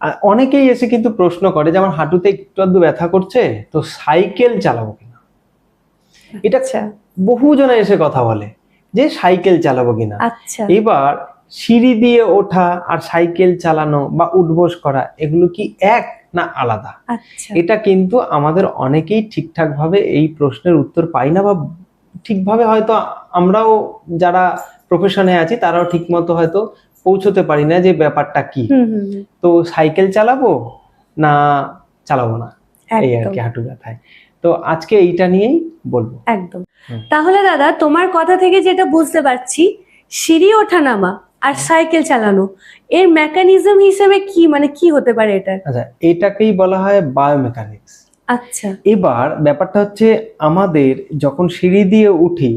আর অনেকেই এসে কিন্তু প্রশ্ন করে যে আমার হাঁটুতে একটু আধটু ব্যথা করছে তো সাইকেল চালাবো কিনা? এটা আচ্ছা। বহু জনে এসে কথা বলে যে সাইকেল চালাবো কিনা। আচ্ছা। এবার সিঁড়ি দিয়ে ওঠা আর সাইকেল চালানো বা উঠবোস করা এগুলো কি এক না আলাদা? আচ্ছা। এটা কিন্তু আমাদের অনেকেই ঠিকঠাক ভাবে এই প্রশ্নের উত্তর পাই না বা ঠিকভাবে হয়তো আমরাও যারা প্রফেশনে আছি তারাও ঠিকমতো হয়তো পৌঁছতে পারি না যে ব্যাপারটা কি। তো সাইকেল চালাবো না চালাবো না? এই আর কি হাঁটু ব্যথায়। তো আজকে এইটা নিয়েই বলব। একদম। তাহলে দাদা তোমার কথা থেকে যেটা বুঝতে পারছি সিঁড়ি ওঠা নামা আর সাইকেল চালানো এর মেকানিজম হিসেবে কি মানে কি হতে পারে এটা আচ্ছা এটাকেই বলা হয় বায়োমেকানিক্স আচ্ছা। এবার ব্যাপারটা হচ্ছে আমাদের যখন সিঁড়ি দিয়ে উঠি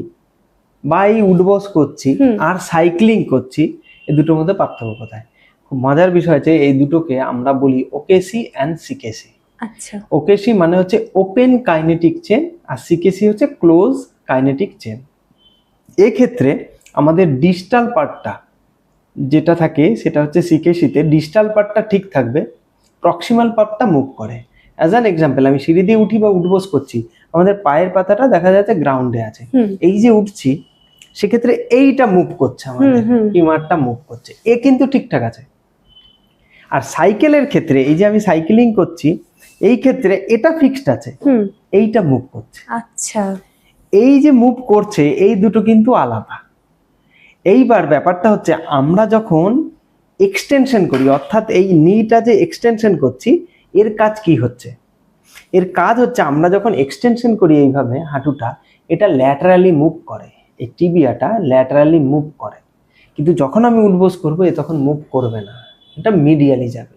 বা এই উঠবস করছি আর সাইক্লিং করছি এই দুটোর মধ্যে পার্থক্য কোথায়? খুব মজার বিষয় আছে এই দুটোকে আমরা বলি ওকেসি অ্যান্ড সিকেসি আচ্ছা। ওকেসি মানে হচ্ছে ওপেন কাইনেটিক চেন আর সিকেসি হচ্ছে ক্লোজ কাইনেটিক চেন এক্ষেত্রে আমাদের ডিস্টাল পার্টটা যেটা থাকে সেটা হচ্ছে সিকেসিতে ডিস্টাল পার্টটা ঠিক থাকবে প্রক্সিমাল পার্টটা মুভ করে। অ্যাজ অ্যান এক্সাম্পল আমি সিঁড়ি দিয়ে উঠি বা উঠবোস করছি আমাদের পায়ের পাতাটা দেখা যাচ্ছে গ্রাউন্ডে আছে। এই যে উঠছি সেক্ষেত্রে এইটা মুভ করছে আমাদের। হুম। মুভ করছে। এ কিন্তু ঠিকঠাক আছে। আর সাইকেলের ক্ষেত্রে এই যে আমি সাইকেলিং করছি এই ক্ষেত্রে এটা ফিক্সড আছে। এইটা মুভ করছে। আচ্ছা। এই যে মুভ করছে এই দুটো কিন্তু আলাদা। এইবার ব্যাপারটা হচ্ছে আমরা যখন এক্সটেনশন করি অর্থাৎ এই নিটা যে এক্সটেনশন করছি এর কাজ কি হচ্ছে? এর কাজ হচ্ছে আমরা যখন এক্সটেনশন করি এইভাবে হাঁটুটা এটা ল্যাটারালি মুভ করে। এই টিবিয়াটা ল্যাটারালি মুভ করে। কিন্তু যখন আমি উঠবোস করব এ তখন মুভ করবে না। এটা মিডিয়ালি যাবে।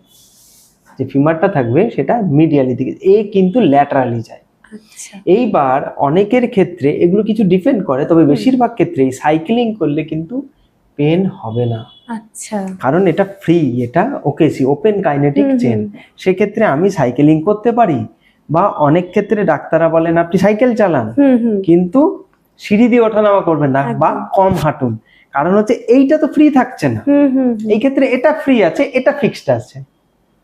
যে ফিমারটা থাকবে সেটা মিডিয়ালি দিকে এ কিন্তু ল্যাটারালি যায়। আচ্ছা। এইবার অনেকের ক্ষেত্রে এগুলো কিছু ডিপেন্ড করে তবে বেশিরভাগ ক্ষেত্রেই সাইক্লিং করলে কিন্তু পেন হবে না। আচ্ছা। কারণ এটা ফ্রি এটা ওকেসি ওপেন কাইনেটিক চেন। সেক্ষেত্রে আমি সাইকেলিং করতে পারি বা অনেক ক্ষেত্রে ডাক্তাররা বলেন আপনি সাইকেল চালান। হুম হুম। কিন্তু সিঁড়ি দিয়ে ওঠানামা করবেন না। বা কম হাঁটুন। কারণ হচ্ছে এইটা তো ফ্রি থাকছে না। এই ক্ষেত্রে এটা ফ্রি আছে এটা ফিক্সড আছে।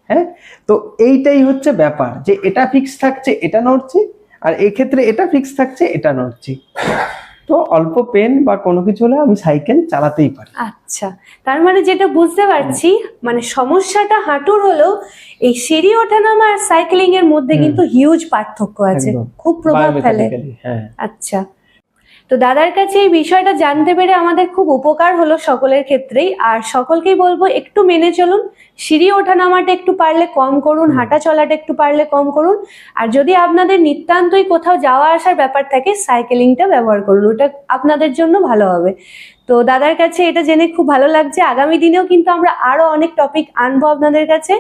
হ্যাঁ? তো এইটাই হচ্ছে ব্যাপার যে এটা ফিক্স থাকছে এটা নড়ছে আর এই ক্ষেত্রে এটা ফিক্স থাকছে এটা নড়ছি। তো অল্প পেন বা কোনো কিছু হলে আমি সাইকেল চালাতেই পারি। আচ্ছা। তার মানে যেটা বুঝতে পারছি মানে সমস্যাটা হাঁটুর হলেও এই সিঁড়ি ওঠানামা আর সাইক্লিং এর মধ্যে কিন্তু হিউজ পার্থক্য আছে। খুব প্রভাব ফেলে। হ্যাঁ। আচ্ছা। তো দাদার কাছে এই বিষয়টা জানতে পেরে আমাদের খুব উপকার হলো সকলের ক্ষেত্রেই। আর সকলকেই বলব একটু মেনে চলুন। সিঁড়ি ওঠা নামাটা একটু পারলে কম করুন হাঁটা চলাটা একটু পারলে কম করুন। আর যদি আপনাদের নিতান্তই কোথাও যাওয়া আসার ব্যাপার থাকে সাইকেলিংটা ব্যবহার করুন। ওটা আপনাদের জন্য ভালো হবে। তো দাদার কাছে এটা জেনে খুব ভালো লাগছে। আগামী দিনেও কিন্তু আমরা আরও অনেক টপিক আনব আপনাদের কাছে।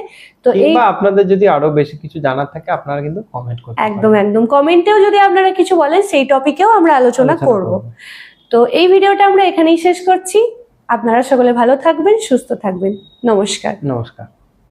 তো এই আপনাদের যদি আরও বেশি কিছু জানার থাকে আপনারা কিন্তু কমেন্ট করতে একদম একদম। কমেন্টেও যদি আপনারা কিছু বলেন সেই টপিকেও আমরা আলোচনা করব। তো এই ভিডিওটা আমরা এখানেই শেষ করছি। আপনারা সকলে ভালো থাকবেন সুস্থ থাকবেন। নমস্কার। নমস্কার।